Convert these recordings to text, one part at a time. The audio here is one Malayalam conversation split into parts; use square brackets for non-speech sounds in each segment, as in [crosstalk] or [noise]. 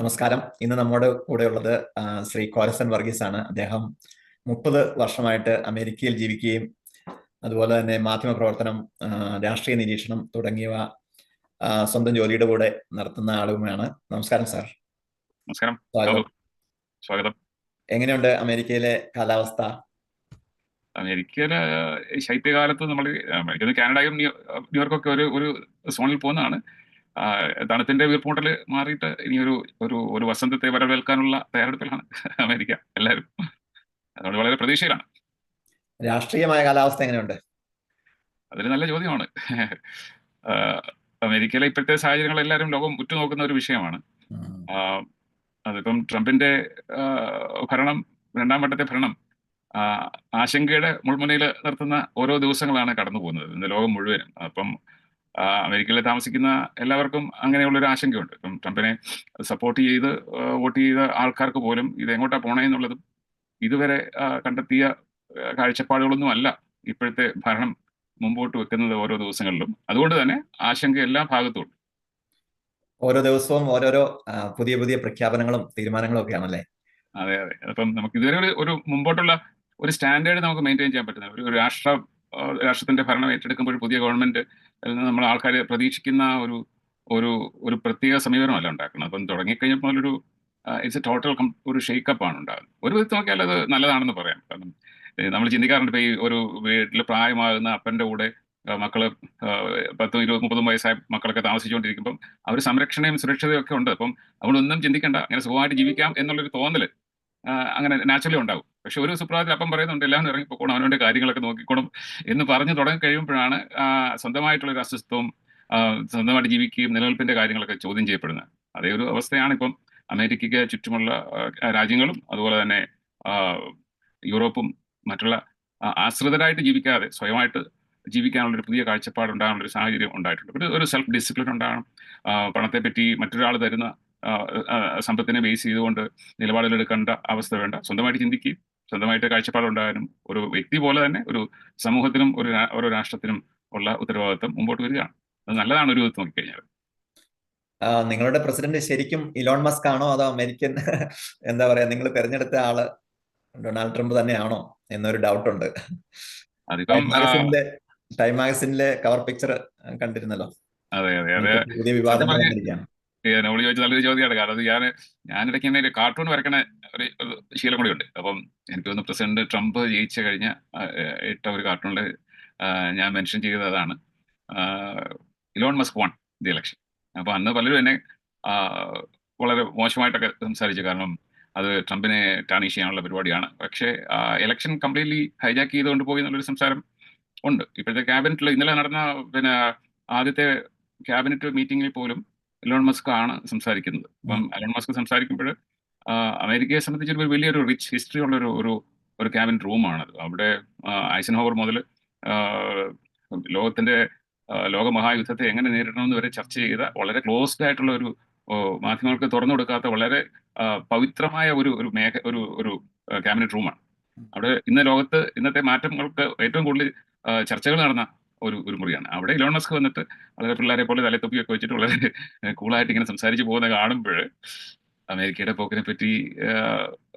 നമസ്കാരം. ഇന്ന് നമ്മുടെ കൂടെ ഉള്ളത് ശ്രീ കോരസൻ വർഗീസ് ആണ് അദ്ദേഹം മുപ്പത് വർഷമായിട്ട് അമേരിക്കയിൽ ജീവിക്കുകയും അതുപോലെ തന്നെ മാധ്യമ പ്രവർത്തനം രാഷ്ട്രീയ നിരീക്ഷണം തുടങ്ങിയവ സ്വന്തം ജോലിയുടെ കൂടെ നടത്തുന്ന ആളുമാണ്. നമസ്കാരം സാർ. നമസ്കാരം. സ്വാഗതം. എങ്ങനെയുണ്ട് അമേരിക്കയിലെ കാലാവസ്ഥ? അമേരിക്കയിലെ ശൈത്യകാലത്ത് നമ്മൾ കാനഡയും ന്യൂ- ന്യൂയോർക്കൊക്കെ ഒരു ഒരു സോണിൽ പോകുന്നതാണ്. തണുപ്പിന്റെ വീർപ്പൂട്ടൽ മാറിയിട്ട് ഇനി ഒരു ഒരു ഒരു വസന്തത്തെ വരവേൽക്കാനുള്ള തയ്യാറെടുപ്പിലാണ് അമേരിക്ക എല്ലാവരും. അതുകൊണ്ട് വളരെ പ്രതീക്ഷയിലാണ്. രാഷ്ട്രീയമായ കാലാവസ്ഥ എങ്ങനെയുണ്ട്? അതൊരു നല്ല ചോദ്യമാണ്. അമേരിക്കയിലെ ഇപ്പോഴത്തെ സാഹചര്യങ്ങൾ എല്ലാവരും ലോകം ഉറ്റുനോക്കുന്ന ഒരു വിഷയമാണ്. അതിപ്പം ട്രംപിന്റെ ഭരണം രണ്ടാം വട്ടത്തെ ഭരണം ആശങ്കയുടെ മുൾമുനയിൽ നിർത്തുന്ന ഓരോ ദിവസങ്ങളാണ് കടന്നു പോകുന്നത് ഇന്ന് ലോകം മുഴുവനും. അപ്പം അമേരിക്കയിൽ താമസിക്കുന്ന എല്ലാവർക്കും അങ്ങനെയുള്ളൊരു ആശങ്കയുണ്ട്. ഇപ്പം ട്രംപിനെ സപ്പോർട്ട് ചെയ്ത് വോട്ട് ചെയ്ത ആൾക്കാർക്ക് പോലും ഇത് എങ്ങോട്ടാ പോണേ എന്നുള്ളതും ഇതുവരെ കണ്ടെത്തിയ കാഴ്ചപ്പാടുകളൊന്നും അല്ല ഇപ്പോഴത്തെ ഭരണം മുമ്പോട്ട് വെക്കുന്നത് ഓരോ ദിവസങ്ങളിലും. അതുകൊണ്ട് തന്നെ ആശങ്ക എല്ലാ ഭാഗത്തും ഉണ്ട് ഓരോ ദിവസവും ഓരോരോ പുതിയ പുതിയ പ്രഖ്യാപനങ്ങളും തീരുമാനങ്ങളും ഒക്കെ ആണല്ലേ? അതെ അതെ. അപ്പം നമുക്ക് ഇതുവരെ ഒരു ഒരു മുമ്പോട്ടുള്ള ഒരു സ്റ്റാൻഡേർഡ് നമുക്ക് മെയിന്റെയിൻ ചെയ്യാൻ പറ്റുന്ന ഒരു ഒരു രാഷ്ട്ര രാഷ്ട്രത്തിന്റെ ഭരണം ഏറ്റെടുക്കുമ്പോൾ പുതിയ ഗവൺമെന്റ് നമ്മൾ ആൾക്കാർ പ്രതീക്ഷിക്കുന്ന ഒരു ഒരു ഒരു പ്രത്യേക സമീപനമല്ല ഉണ്ടാക്കുന്നത്. അപ്പം തുടങ്ങിക്കഴിഞ്ഞപ്പോൾ ഒരു ഇറ്റ്സ് എ ടോട്ടൽ ഒരു ഷേക്കപ്പ് ആണ് ഉണ്ടാകുന്നത്. ഒരു വിധത്തിൽ നോക്കിയാൽ അത് നല്ലതാണെന്ന് പറയാം. കാരണം നമ്മൾ ചിന്തിക്കാറുണ്ട് ഇപ്പൊ ഈ ഒരു വീട്ടിൽ പ്രായമാകുന്ന അപ്പന്റെ കൂടെ മക്കൾ പത്തും ഇരുപതും മുപ്പതും വയസ്സായ മക്കളൊക്കെ താമസിച്ചുകൊണ്ടിരിക്കുമ്പം അവർ സംരക്ഷണയും സുരക്ഷിതയും ഒക്കെ ഉണ്ട്. അപ്പം നമ്മളൊന്നും ചിന്തിക്കേണ്ട. അങ്ങനെ സുഖമായിട്ട് ജീവിക്കാം എന്നുള്ളൊരു തോന്നൽ അങ്ങനെ നാച്ചുറലി ഉണ്ടാവും. പക്ഷെ ഒരു സുപ്രഭാതത്തിൽ അപ്പം പറയുന്നുണ്ട് എല്ലാവരും ഇറങ്ങിപ്പോക്കണം അവനവന്റെ കാര്യങ്ങളൊക്കെ നോക്കിക്കോണം എന്ന് പറഞ്ഞു തുടങ്ങി കഴിയുമ്പോഴാണ് സ്വന്തമായിട്ടുള്ള ഒരു അസ്വസ്ഥവും സ്വന്തമായിട്ട് ജീവിക്കുകയും നിലനിൽപ്പിന്റെ കാര്യങ്ങളൊക്കെ ചോദ്യം ചെയ്യപ്പെടുന്നത്. അതേ ഒരു അവസ്ഥയാണ് ഇപ്പം അമേരിക്കയ്ക്ക് ചുറ്റുമുള്ള രാജ്യങ്ങളും അതുപോലെ തന്നെ യൂറോപ്പും മറ്റുള്ള ആശ്രിതരായിട്ട് ജീവിക്കാതെ സ്വയമായിട്ട് ജീവിക്കാനുള്ള ഒരു പുതിയ കാഴ്ചപ്പാട് ഉണ്ടാകാനുള്ള ഒരു സാഹചര്യം ഉണ്ടായിട്ടുണ്ട്. ഒരു സെൽഫ് ഡിസിപ്ലിൻ ഉണ്ടാകണം. പണത്തെപ്പറ്റി പണത്തെ പറ്റി മറ്റൊരാൾ തരുന്ന സമ്പത്തിനെ ബേസ് ചെയ്തുകൊണ്ട് നിലപാടുകൾ എടുക്കേണ്ട അവസ്ഥ വേണ്ട. സ്വന്തമായിട്ട് ചിന്തിക്കുകയും സ്വന്തമായിട്ട് കാഴ്ചപ്പാടുണ്ടാകാനും ഒരു വ്യക്തി പോലെ തന്നെ ഒരു സമൂഹത്തിനും ഒരു ഓരോ രാഷ്ട്രത്തിനും ഉള്ള ഉത്തരവാദിത്വം മുമ്പോട്ട് വരികയാണ്. അത് നല്ലതാണ് ഒരു വിധത്തിൽ നോക്കിക്കഴിഞ്ഞാൽ നിങ്ങളുടെ പ്രസിഡന്റ് ശരിക്കും ഇലോൺ മസ്ക് ആണോ അതോ അമേരിക്കൻ എന്താ പറയാ നിങ്ങൾ തെരഞ്ഞെടുത്ത ആൾ ഡൊണാൾഡ് ട്രംപ് തന്നെയാണോ എന്നൊരു ഡൗട്ട് ഉണ്ട്. ടൈം മാഗസിനിലെ കവർ പിക്ചർ കണ്ടിരുന്നല്ലോ. അതെ അതെ അതെ. നമ്മൾ ചോദിച്ച നല്ലൊരു ചോദ്യമാണ് കാരണം അത് ഞാൻ ഞാനിടയ്ക്ക് തന്നെ ഒരു കാർട്ടൂൺ വരക്കണ ഒരു ശീലം കൂടി ഉണ്ട്. അപ്പം എനിക്ക് തോന്നുന്നു പ്രസിഡന്റ് ട്രംപ് ജയിച്ച കഴിഞ്ഞ ഇട്ട ഒരു കാർട്ടൂണിൽ ഞാൻ മെൻഷൻ ചെയ്തത് അതാണ്. Elon Musk won the election അപ്പൊ അന്ന് പലരും എന്നെ വളരെ മോശമായിട്ടൊക്കെ സംസാരിച്ചു. കാരണം അത് ട്രംപിനെ ടാണിഷ് ചെയ്യാനുള്ള പരിപാടിയാണ്. പക്ഷേ ഇലക്ഷൻ കംപ്ലീറ്റ്ലി ഹൈജാക്ക് ചെയ്തുകൊണ്ട് പോയി എന്നുള്ളൊരു സംസാരം ഉണ്ട്. ഇപ്പോഴത്തെ ക്യാബിനറ്റിൽ ഇന്നലെ നടന്ന പിന്നെ ആദ്യത്തെ ക്യാബിനറ്റ് മീറ്റിംഗിൽ പോലും എലോൺ മസ്ക് ആണ് സംസാരിക്കുന്നത്. അപ്പം എലോൺ മസ്ക് സംസാരിക്കുമ്പോൾ അമേരിക്കയെ സംബന്ധിച്ച് ഒരു വലിയൊരു റിച്ച് ഹിസ്റ്ററി ഉള്ള ഒരു ഒരു ഒരു റൂമാണ് റൂമാണത് അവിടെ ഐസൻഹോവർ മുതൽ ലോകത്തിന്റെ ലോകമഹായുദ്ധത്തെ എങ്ങനെ നേരിടണമെന്ന് വരെ ചർച്ച ചെയ്ത വളരെ ക്ലോസ്ഡ് ആയിട്ടുള്ള ഒരു മാധ്യമങ്ങൾക്ക് തുറന്നു കൊടുക്കാത്ത വളരെ പവിത്രമായ ഒരു ഒരു മേഖ ഒരു ഒരു ക്യാബിനറ്റ് റൂമാണ് അവിടെ ഇന്ന് ലോകത്ത് ഇന്നത്തെ മാറ്റങ്ങൾക്ക് ഏറ്റവും കൂടുതൽ ചർച്ചകൾ നടന്ന ഒരു ഒരു മുറിയാണ്. അവിടെ ഇലോൺ മസ്ക് വന്നിട്ട് വളരെ പിള്ളേരെ പോലെ തലത്തൊപ്പിയൊക്കെ വെച്ചിട്ട് വളരെ കൂളായിട്ട് ഇങ്ങനെ സംസാരിച്ച് പോകുന്ന കാണുമ്പോൾ അമേരിക്കയുടെ പോക്കിനെ പറ്റി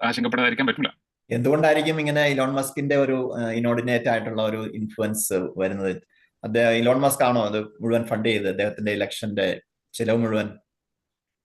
ആശങ്കപ്പെടാതിരിക്കാൻ പറ്റില്ല എന്തുകൊണ്ടായിരിക്കും ഇങ്ങനെ ഇലോൺ മസ്കിന്റെ ഒരു ഇനോർഡിനേറ്റ് ആയിട്ടുള്ള ഒരു ഇൻഫ്ലുവൻസ് വരുന്നത്? അദ്ദേഹം ഇലോൺ മസ്ക് ആണോ അത് മുഴുവൻ ഫണ്ട് ചെയ്ത് അദ്ദേഹത്തിന്റെ ഇലക്ഷന്റെ ചിലവ് മുഴുവൻ?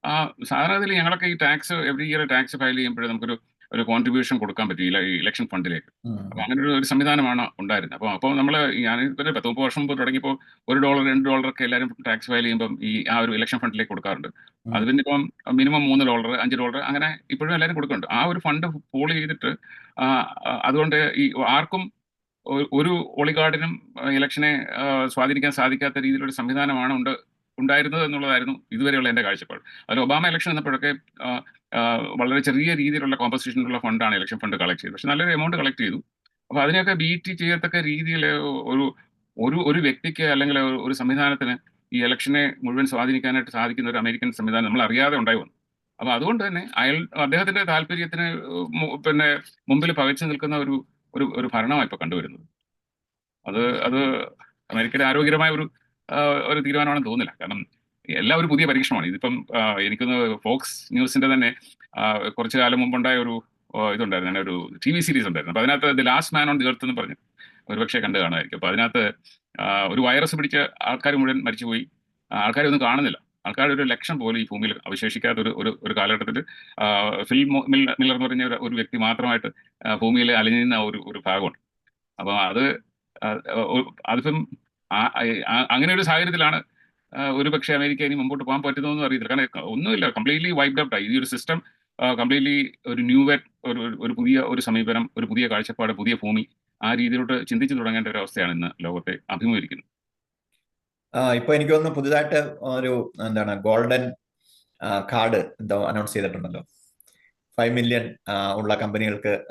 ആ സാധാരണ ഞങ്ങളൊക്കെ ഈ tax every year tax file ചെയ്യുമ്പോഴേ നമുക്കൊരു ഒരു കോൺട്രിബ്യൂഷൻ കൊടുക്കാൻ പറ്റും ഈ ഇലക്ഷൻ ഫണ്ടിലേക്ക്. അപ്പൊ അങ്ങനെ ഒരു സംവിധാനമാണ് ഉണ്ടായിരുന്നത് അപ്പോൾ അപ്പോൾ നമ്മൾ ഞാൻ ഒരു പത്ത് മുപ്പത് വർഷം മുമ്പ് തുടങ്ങിയപ്പോൾ ഒരു ഡോളർ രണ്ട് ഡോളർ ഒക്കെ എല്ലാവരും ടാക്സ് ഫയൽ ചെയ്യുമ്പോൾ ഈ ആ ഒരു ഇലക്ഷൻ ഫണ്ടിലേക്ക് കൊടുക്കാറുണ്ട്. അത് പിന്നെ ഇപ്പം മിനിമം മൂന്ന് ഡോളർ അഞ്ച് ഡോളർ അങ്ങനെ ഇപ്പോഴും എല്ലാവരും കൊടുക്കുന്നുണ്ട് ആ ഒരു ഫണ്ട് പോൾ ചെയ്തിട്ട് അതുകൊണ്ട് ഈ ആർക്കും ഒരു ഒളിഗാർഡിനും ഇലക്ഷനെ സ്വാധീനിക്കാൻ സാധിക്കാത്ത രീതിയിലൊരു സംവിധാനമാണ് ഉണ്ട് ഉണ്ടായിരുന്നത് എന്നുള്ളതായിരുന്നു ഇതുവരെയുള്ള എന്റെ കാഴ്ചപ്പാട്. അതിൽ ഒബാമ ഇലക്ഷൻ ആ, വളരെ ചെറിയ രീതിയിലുള്ള കോമ്പസിഷനുള്ള ഫണ്ടാണ് ഇലക്ഷൻ ഫണ്ട് കളക്ട് ചെയ്തത്. പക്ഷെ നല്ലൊരു എമൗണ്ട് കളക്ട് ചെയ്തു. അപ്പോൾ അതിനെയൊക്കെ ബീറ്റ് ചെയ്യത്തക്ക രീതിയിൽ ഒരു ഒരു ഒരു വ്യക്തിക്ക് അല്ലെങ്കിൽ ഒരു- സംവിധാനത്തിന് ഈ ഇലക്ഷനെ മുഴുവൻ സ്വാധീനിക്കാനായിട്ട് സാധിക്കുന്ന ഒരു അമേരിക്കൻ സംവിധാനം നമ്മൾ അറിയാതെ ഉണ്ടായി വന്നു. അപ്പോൾ അതുകൊണ്ട് തന്നെ അയാൾ അദ്ദേഹത്തിന്റെ താല്പര്യത്തിന് പിന്നെ മുമ്പിൽ പകച്ചു നിൽക്കുന്ന ഒരു ഒരു ഒരു ഭരണമാണ് ഇപ്പോൾ കണ്ടുവരുന്നത്. അത് അത് അമേരിക്കയുടെ ആരോഗ്യകരമായ ഒരു ഒരു തീരുമാനമാണെന്ന് തോന്നുന്നില്ല. കാരണം എല്ലാം ഒരു പുതിയ പരീക്ഷണമാണ്. ഇതിപ്പം എനിക്കൊന്ന് ഫോക്സ് ന്യൂസിന്റെ തന്നെ കുറച്ചു കാലം മുമ്പുണ്ടായ ഒരു ഇതുണ്ടായിരുന്നു. ഒരു ടി വി സീരീസ് ഉണ്ടായിരുന്നു. അപ്പൊ അതിനകത്ത് the last man on the earth എന്ന് പറഞ്ഞു. ഒരുപക്ഷെ കണ്ടു കാണുമായിരിക്കും. അപ്പൊ അതിനകത്ത് ഒരു വൈറസ് പിടിച്ച ആൾക്കാർ മുഴുവൻ മരിച്ചുപോയി. ആൾക്കാരെ ഒന്നും കാണുന്നില്ല. ആൾക്കാരുടെ ഒരു ലക്ഷം പോലും ഈ ഭൂമിയിൽ അവശേഷിക്കാത്ത ഒരു ഒരു കാലഘട്ടത്തിൽ ഫിൽ മില്ലർ എന്ന് പറഞ്ഞ ഒരു- വ്യക്തി മാത്രമായിട്ട് ഭൂമിയിൽ അലിഞ്ഞിരുന്ന ഒരു ഒരു ഭാഗമുണ്ട്. അപ്പൊ അത് അതിപ്പം അങ്ങനെ ഒരു സാഹചര്യത്തിലാണ് ഒരു പക്ഷേ അമേരിക്ക ഇനി മുമ്പോട്ട് പോകാൻ പറ്റുന്നതെന്ന് അറിയത്തില്ല. കാരണം ഒന്നുമില്ല. കംപ്ലീറ്റ്ലി വൈപ്ഡ് ഔട്ട് ആയി. ഈ ഒരു സിസ്റ്റം കംപ്ലീറ്റ്ലി ഒരു ന്യൂ വെറ്റ് ഒരു ഒരു- പുതിയ ഒരു സമീപനം ഒരു പുതിയ കാഴ്ചപ്പാട് പുതിയ ഭൂമി ആ രീതിയിലോട്ട് ചിന്തിച്ചു തുടങ്ങേണ്ട ഒരു അവസ്ഥയാണ് ഇന്ന് ലോകത്തെ അഭിമുഖീകരിക്കുന്നത്. ഇപ്പൊ എനിക്ക് തോന്നുന്നു പുതിയതായിട്ട് ഒരു എന്താണ് ഗോൾഡൻ കാർഡ് എന്തോ അനൗൺസ് ചെയ്തിട്ടുണ്ടല്ലോ. ഫൈവ് മില്യൺ ഉള്ള കമ്പനികൾക്ക്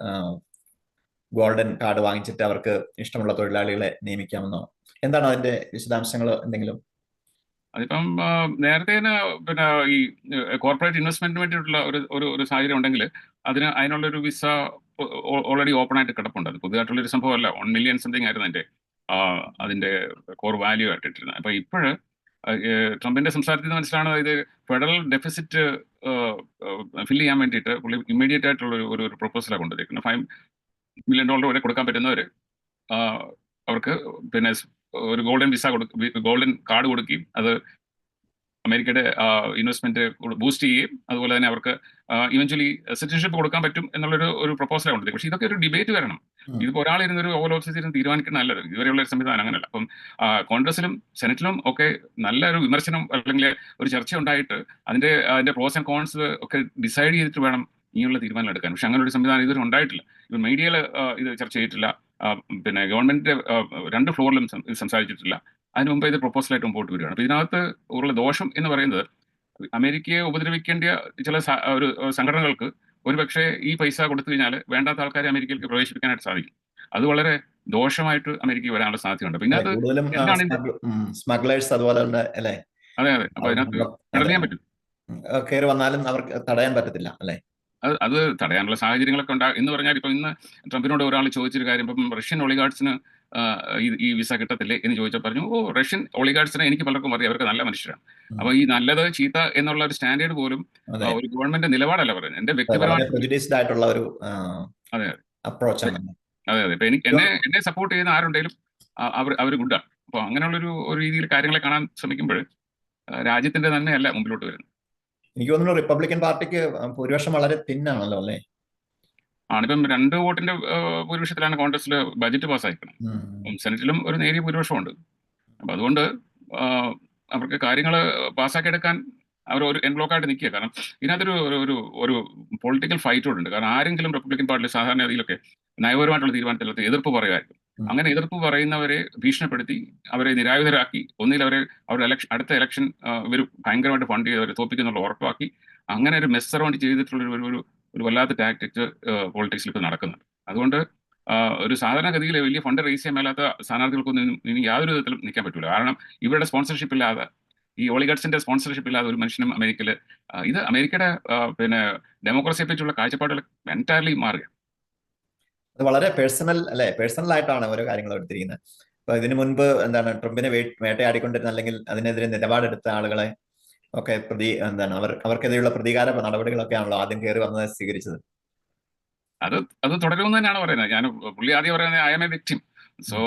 ഗോൾഡൻ കാർഡ് വാങ്ങിച്ചിട്ട് അവർക്ക് ഇഷ്ടമുള്ള തൊഴിലാളികളെ നിയമിക്കാമെന്നോ എന്താണ് അതിന്റെ വിശദാംശങ്ങൾ എന്തെങ്കിലും? അതിപ്പം നേരത്തെ തന്നെ പിന്നെ ഈ കോർപ്പറേറ്റ് ഇൻവെസ്റ്റ്മെന്റിന് വേണ്ടിയിട്ടുള്ള ഒരു ഒരു ഒരു സാഹചര്യം ഉണ്ടെങ്കിൽ അതിന് അതിനുള്ള ഒരു വിസ ഓൾറെഡി ഓപ്പൺ ആയിട്ട് കിടപ്പുണ്ട്. അത് പുതിയതായിട്ടുള്ള ഒരു സംഭവമല്ല. വൺ മില്യൺ സംതിങ് ആയിരുന്നു അതിന്റെ അതിന്റെ കോർ വാല്യൂ ആയിട്ട് ഇട്ടിരുന്നത്. അപ്പൊ ഇപ്പോഴ് ട്രംപിന്റെ സംസാരത്തിൽ നിന്ന് മനസ്സിലാണ് ഇത് ഫെഡറൽ ഡെഫിസിറ്റ് ഫില്ല് ചെയ്യാൻ വേണ്ടിയിട്ട് പുള്ളി ഇമ്മീഡിയറ്റ് ആയിട്ടുള്ള ഒരു- ഒരു പ്രൊപ്പോസലാണ് കൊണ്ടുവന്നിരിക്കുന്നത്. ഫൈവ് മില്യൺ ഡോളർ വരെ കൊടുക്കാൻ പറ്റുന്നവർ അവർക്ക് പിന്നെ ഒരു ഗോൾഡൻ വിസ കൊടുക്കും ഗോൾഡൻ കാർഡ് കൊടുക്കുകയും അത് അമേരിക്കയുടെ ഇൻവെസ്റ്റ്മെന്റ് ബൂസ്റ്റ് ചെയ്യുകയും അതുപോലെ തന്നെ അവർക്ക് ഇവഞ്ച്വലി സിറ്റിസൺഷിപ്പ് കൊടുക്കാൻ പറ്റും എന്നുള്ളൊരു ഒരു പ്രൊപ്പോസലാണ് കൊണ്ടത് പക്ഷേ ഇതൊക്കെ ഒരു ഡിബേറ്റ് വരണം. ഇതിപ്പോൾ ഒരാളിരുന്ന് ഒരു ഓവർ ഓഫീസിൽ തീരുമാനിക്കുന്ന നല്ലത്. ഇതുവരെയുള്ള ഒരു സംവിധാനം അങ്ങനെയല്ല അപ്പം കോൺഗ്രസിലും സെനറ്റിലും ഒക്കെ നല്ലൊരു വിമർശനം അല്ലെങ്കിൽ ഒരു ചർച്ച ഉണ്ടായിട്ട് അതിന്റെ അതിന്റെ പ്രോസ് ആൻഡ് കോൺസ് ഒക്കെ ഡിസൈഡ് ചെയ്തിട്ട് വേണം ഇനിയുള്ള തീരുമാനം എടുക്കാൻ. പക്ഷെ അങ്ങനെ ഒരു സംവിധാനം ഇതുവരെ ഉണ്ടായിട്ടില്ല. ഇവർ മീഡിയയിൽ ഇത് ചർച്ച ചെയ്തിട്ടില്ല. പിന്നെ ഗവൺമെന്റിന്റെ രണ്ട് ഫ്ലോറിലും ഇത് സംസാരിച്ചിട്ടില്ല. അതിന് മുമ്പ് ഇത് പ്രൊപ്പോസലായിട്ട് മുമ്പോട്ട് വരികയാണ്. അപ്പൊ ഇതിനകത്ത് ഉള്ള ദോഷം എന്ന് പറയുന്നത് അമേരിക്കയെ ഉപദ്രവിക്കേണ്ട ചില ഒരു സംഘടനകൾക്ക് ഒരുപക്ഷെ ഈ പൈസ കൊടുത്തു കഴിഞ്ഞാൽ വേണ്ടാത്ത ആൾക്കാരെ അമേരിക്കയിലേക്ക് പ്രവേശിപ്പിക്കാനായിട്ട് സാധിക്കും. അത് വളരെ ദോഷമായിട്ട് അമേരിക്കയിൽ വരാനുള്ള സാധ്യതയുണ്ട്. പിന്നെ അത് സ്മഗ്ലേഴ്സ് അതുപോലെ അതെ അതെ. അപ്പൊ അതിനകത്ത് തടയാൻ പറ്റും. കയറി വന്നാലും അവർക്ക് തടയാൻ പറ്റത്തില്ല അല്ലെ? അത് അത് തടയാനുള്ള സാഹചര്യങ്ങളൊക്കെ ഉണ്ടാ എന്ന് പറഞ്ഞാൽ ഇപ്പം ഇന്ന് ട്രംപിനോട് ഒരാൾ ചോദിച്ചൊരു കാര്യം ഇപ്പം റഷ്യൻ ഒളിഗാർഡ്സിന് ഈ വിസ കിട്ടത്തില്ലേ എന്ന് ചോദിച്ചാൽ പറഞ്ഞു ഓ റഷ്യൻ ഒളിഗാർഡ്സിനെ എനിക്ക് പലർക്കും അറിയാം അവർക്ക് നല്ല മനുഷ്യരാണ്. അപ്പൊ ഈ നല്ലത് ചീത്ത എന്നുള്ള ഒരു സ്റ്റാൻഡേർഡ് പോലും ഒരു ഗവൺമെന്റ് നിലപാടല്ല പറയുന്നത്. എന്റെ വ്യക്തിപരമായിട്ടുള്ള വ്യക്തിപരമായ അതെ, അതെ. അതെ. ഇപ്പൊ എനിക്ക് എന്നെ എന്നെ സപ്പോർട്ട് ചെയ്യുന്ന ആരുണ്ടെങ്കിലും അവർ അവർ ഗുഡാണ് അപ്പൊ അങ്ങനെയുള്ള ഒരു ഒരു രീതിയിൽ കാര്യങ്ങളെ കാണാൻ ശ്രമിക്കുമ്പോൾ രാജ്യത്തിന്റെ നന്മയല്ല മുമ്പിലോട്ട് വരുന്നത്. എനിക്ക് തോന്നുന്നു റിപ്പബ്ലിക്കൻ പാർട്ടിക്ക് ഭൂരിപക്ഷം വളരെ തിന്നാണല്ലോ അല്ലേ? ആണിപ്പം രണ്ട് വോട്ടിന്റെ ഭൂരിപക്ഷത്തിലാണ് കോൺഗ്രസിൽ ബജറ്റ് പാസ്സായിരിക്കുന്നത് സെനറ്റിലും ഒരു നേരിയ ഭൂരിപക്ഷമുണ്ട്. അപ്പൊ അതുകൊണ്ട് അവർക്ക് കാര്യങ്ങൾ പാസ്സാക്കിയെടുക്കാൻ അവർ ഒരു എൻബ്ലോക്കായിട്ട് നിൽക്കുക. കാരണം ഇതിനകത്തൊരു ഒരു ഒരു ഒരു പൊളിറ്റിക്കൽ ഫൈറ്റ് ഉണ്ട്. കാരണം ആരെങ്കിലും റിപ്പബ്ലിക്കൻ പാർട്ടിയിൽ സാധാരണ രീതിയിലൊക്കെ നയപരമായിട്ടുള്ള തീരുമാനത്തിലൊക്കെ എതിർപ്പ് പറയുമായിരിക്കും. അങ്ങനെ എതിർപ്പ് പറയുന്നവരെ ഭീഷണിപ്പെടുത്തി അവരെ നിരായുധരാക്കി ഒന്നിൽ അവരെ അവരുടെ ഇലക്ഷൻ അടുത്ത ഇലക്ഷൻ ഇവർ ഭയങ്കരമായിട്ട് ഫണ്ട് ചെയ്ത് അവരെ തോപ്പിക്കുന്നുള്ള ഉറപ്പാക്കി അങ്ങനെ ഒരു മെസ് അറൗണ്ട് ചെയ്തിട്ടുള്ള ഒരു ഒരു ഒരു വല്ലാത്ത ടാക്ടിക്സ് പോളിറ്റിക്സിൽ ഇപ്പോൾ നടക്കുന്നുണ്ട്. അതുകൊണ്ട് ഒരു സാധാരണഗതിയിൽ വലിയ ഫണ്ട് റേസ് ചെയ്യാൻ മേലാത്ത സ്ഥാനാർത്ഥികൾക്കൊന്നും ഇനി- യാതൊരു വിധത്തിലും നിൽക്കാൻ പറ്റില്ല കാരണം ഇവരുടെ സ്പോൺസർഷിപ്പ് ഇല്ലാതെ ഈ ഒളിഗഡ്സിന്റെ സ്പോൺസർഷിപ്പ് ഇല്ലാതെ ഒരു മനുഷ്യനും അമേരിക്കയിൽ ഇത് അമേരിക്കയുടെ പിന്നെ ഡെമോക്രസിയെ പറ്റിയുള്ള കാഴ്ചപ്പാടുകൾ എന്റയർലി മാറുക അത് വളരെ പേഴ്സണൽ അല്ലെ? പേഴ്സണൽ ആയിട്ടാണ് ഓരോ കാര്യങ്ങൾ എടുത്തിരിക്കുന്നത്. അപ്പൊ ഇതിനു മുൻപ് എന്താണ് ട്രംപിനെ വേട്ടയാടിക്കൊണ്ടിരുന്ന അല്ലെങ്കിൽ അതിനെതിരെ നിലപാടെടുത്ത ആളുകളെ ഒക്കെ പ്രതി എന്താണ് അവർ അവർക്കെതിരെയുള്ള പ്രതികാര നടപടികളൊക്കെ ആണല്ലോ ആദ്യം കയറി വന്നത് സ്വീകരിച്ചത്. അത് അത് തുടരുമെന്ന് തന്നെയാണ് പറയുന്നത്. ഞാൻ പുള്ളി ആദ്യം പറയുന്നത് I'm a victim so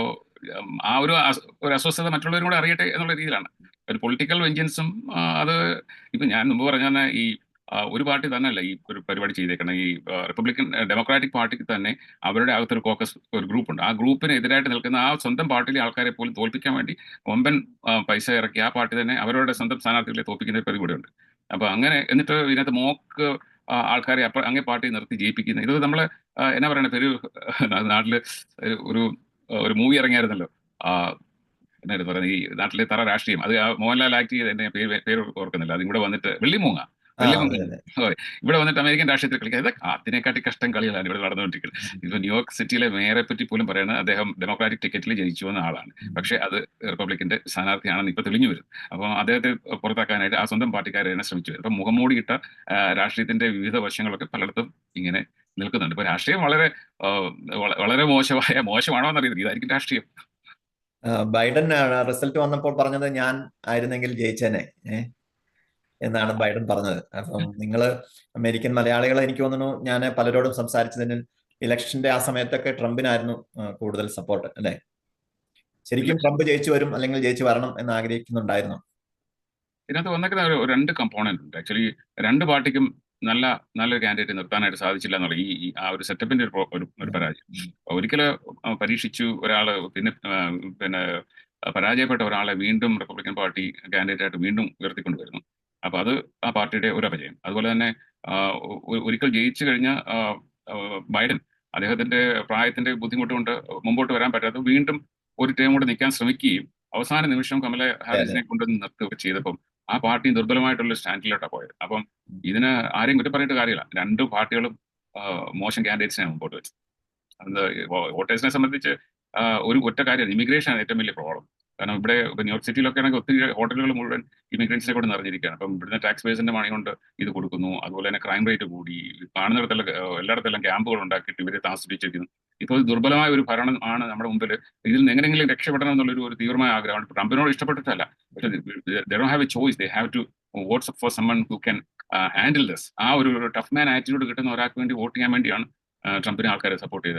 ആ ഒരു ഒരു അസ്വസ്ഥത മറ്റുള്ളവരും കൂടെ അറിയട്ടെ എന്നുള്ള രീതിയിലാണ്. ഒരു പൊളിറ്റിക്കൽ വെഞ്ചൻസും അത് ഇപ്പൊ ഞാൻ മുമ്പ് പറഞ്ഞ ഈ ഒരു പാർട്ടി തന്നെ അല്ല ഈ ഒരു പരിപാടി ചെയ്തേക്കണം. ഈ റിപ്പബ്ലിക്കൻ ഡെമോക്രാറ്റിക് പാർട്ടിക്ക് തന്നെ അവരുടെ അകത്തൊരു കോക്കസ് ഒരു ഗ്രൂപ്പ് ഉണ്ട്. ആ ഗ്രൂപ്പിന് എതിരായിട്ട് നിൽക്കുന്ന ആ സ്വന്തം പാർട്ടിയിലെ ആൾക്കാരെ പോലും തോൽപ്പിക്കാൻ വേണ്ടി ഒമ്പൻ പൈസ ഇറക്കി ആ പാർട്ടി തന്നെ അവരുടെ സ്വന്തം സ്ഥാനാർത്ഥികളെ തോൽപ്പിക്കുന്ന ഒരു പരിപാടി ഉണ്ട്. അപ്പൊ അങ്ങനെ എന്നിട്ട് ഇതിനകത്ത് മോക്ക് ആൾക്കാരെ അപ്പ അങ്ങേ പാർട്ടി നിർത്തി ജയിപ്പിക്കുന്നത് ഇത് നമ്മൾ ആ, എന്നാ പറയണ ഒരു [laughs] നാട്ടിൽ ഒരു- ഒരു മൂവി ഇറങ്ങിയായിരുന്നല്ലോ. ആ എന്നായിരുന്നു പറയുന്നത് ഈ നാട്ടിലെ തറ രാഷ്ട്രീയം. അത് മോഹൻലാൽ ആക്ട് ചെയ്ത് എന്നെ പേര് പേര് ഓർക്കുന്നില്ല. അതും കൂടെ വന്നിട്ട് വെള്ളിമൂങ്ങ ഇവിടെ വന്നിട്ട് അമേരിക്കൻ രാഷ്ട്രീയത്തിൽ കളിക്കാൻ. ഇതൊക്കെ അതിനെക്കാട്ടി കഷ്ടം കളികളാണ് ഇവിടെ നടന്നുകൊണ്ടിരിക്കുന്നത്. ഇപ്പൊ ന്യൂയോർക്ക് സിറ്റിയിലെ മേയറെ പറ്റി പോലും പറയുന്നത് അദ്ദേഹം ഡെമോക്രാറ്റിക് ടിക്കറ്റിൽ ജയിച്ചു വന്ന ആളാണ്. പക്ഷെ അത് റിപ്പബ്ലിക്കിന്റെ സ്ഥാനാർത്ഥിയാണെന്ന് ഇപ്പൊ തെളിഞ്ഞു വരും അപ്പോൾ അദ്ദേഹത്തെ പുറത്താക്കാനായിട്ട് ആ സ്വന്തം പാർട്ടിക്കാരെ തന്നെ ശ്രമിച്ചു വരും അപ്പൊ മുഖംമൂടിയിട്ട രാഷ്ട്രീയത്തിന്റെ വിവിധ വശങ്ങളൊക്കെ പലയിടത്തും ഇങ്ങനെ നിൽക്കുന്നുണ്ട്. ഇപ്പൊ രാഷ്ട്രീയം വളരെ വളരെ മോശമായ മോശമാണോ എന്നറിയുന്നത് ഇതായിരിക്കും രാഷ്ട്രീയം. ബൈഡൻ റിസൾട്ട് വന്നപ്പോൾ പറഞ്ഞത് ഞാൻ ആയിരുന്നെങ്കിൽ ജയിച്ചേനെ. എന്നാണ് ബൈഡൻ പറഞ്ഞത്. അപ്പം നിങ്ങൾ അമേരിക്കൻ മലയാളികളെ എനിക്ക് തോന്നുന്നു ഞാൻ പലരോടും സംസാരിച്ചതിന് ഇലക്ഷന്റെ ആ സമയത്തൊക്കെ ട്രംപിനായിരുന്നു കൂടുതൽ സപ്പോർട്ട് അല്ലെ? ശരിക്കും ട്രംപ് ജയിച്ചു വരും അല്ലെങ്കിൽ ജയിച്ചു വരണം എന്ന് ആഗ്രഹിക്കുന്നുണ്ടായിരുന്നു. ഇതിനകത്ത് വന്നേക്കുന്ന ഒരു രണ്ട് കമ്പോണന്റ് ഉണ്ട്. ആക്ച്വലി രണ്ട് പാർട്ടിക്കും നല്ല നല്ലൊരു കാൻഡിഡേറ്റ് നിർത്താനായിട്ട് സാധിച്ചില്ല എന്നുള്ള ഈ ആ ഒരു സെറ്റപ്പിന്റെ ഒരു ഒരു ഒരു പരാജയം. ഒരിക്കലും പരീക്ഷിച്ചു ഒരാൾ പിന്നെ പിന്നെ പരാജയപ്പെട്ട ഒരാളെ വീണ്ടും റിപ്പബ്ലിക്കൻ പാർട്ടി കാൻഡിഡേറ്റ് ആയിട്ട് വീണ്ടും ഉയർത്തിക്കൊണ്ടുവരുന്നു. അപ്പൊ അത് ആ പാർട്ടിയുടെ ഒരു അപജയം. അതുപോലെ തന്നെ ഒരിക്കൽ ജയിച്ചു കഴിഞ്ഞ ബൈഡൻ അദ്ദേഹത്തിന്റെ പ്രായത്തിന്റെ ബുദ്ധിമുട്ട് കൊണ്ട് മുമ്പോട്ട് വരാൻ പറ്റാതെ വീണ്ടും ഒരു ടൈം കൂടെ നിൽക്കാൻ ശ്രമിക്കുകയും അവസാന നിമിഷം കമല ഹാരിസിനെ കൊണ്ടുവന്ന് നിർത്തുകയൊക്കെ ചെയ്തപ്പം ആ പാർട്ടി ദുർബലമായിട്ടുള്ള സ്റ്റാൻഡിലോട്ടാണ് പോയത്. അപ്പം ഇതിന് ആരെയും കുറ്റം പറഞ്ഞിട്ട് കാര്യമില്ല. രണ്ട് പാർട്ടികളും മോശം കാൻഡിഡേറ്റ്സിനെ മുമ്പോട്ട് വെച്ചത് അത് വോട്ടേഴ്സിനെ സംബന്ധിച്ച് ഒരു ഒറ്റ കാര്യം ഇമിഗ്രേഷൻ ആണ് ഏറ്റവും വലിയ പ്രോബ്ലം. കാരണം ഇവിടെ ഇപ്പൊ ന്യൂയോർക്ക് സിറ്റിയിലൊക്കെ ആണെങ്കിൽ ഒത്തിരി ഹോട്ടലുകൾ മുഴുവൻ ഇമിഗ്രൻസിനെ കൊണ്ട് നിറഞ്ഞിരിക്കുകയാണ്. അപ്പം ഇവിടുന്ന് ടാക്സ് ബേസിന്റെ മണി കൊണ്ട് ഇത് കൊടുക്കുന്നു. അതുപോലെ തന്നെ ക്രൈം റേറ്റ് കൂടി. കാണുന്നിടത്തെല്ലാം എല്ലായിടത്തെല്ലാം ക്യാമ്പുകൾ ഉണ്ടാക്കിയിട്ട് ഇവരെ താമസിപ്പിച്ചിരിക്കുന്നു. ഇപ്പോൾ ദുർബലമായ ഒരു ഭരണം ആണ് നമ്മുടെ മുമ്പിൽ ഇതിൽ നിന്ന് എങ്ങനെയെങ്കിലും രക്ഷപ്പെടണം എന്നുള്ളൊരു ഒരു തീവ്രമായ ആഗ്രഹമാണ് ട്രംപിനോട് ഇഷ്ടപ്പെട്ടിട്ടല്ല. പക്ഷേ they don't have a choice they have to votes for someone who can handle this ആ ഒരു ടഫ് മാൻ ആറ്റിറ്റ്യൂഡ് കിട്ടുന്ന ഒരാൾക്ക് വേണ്ടി വോട്ട് ചെയ്യാൻ വേണ്ടിയാണ് ട്രംപിനെ ആൾക്കാരെ സപ്പോർട്ട് ചെയ്തത്.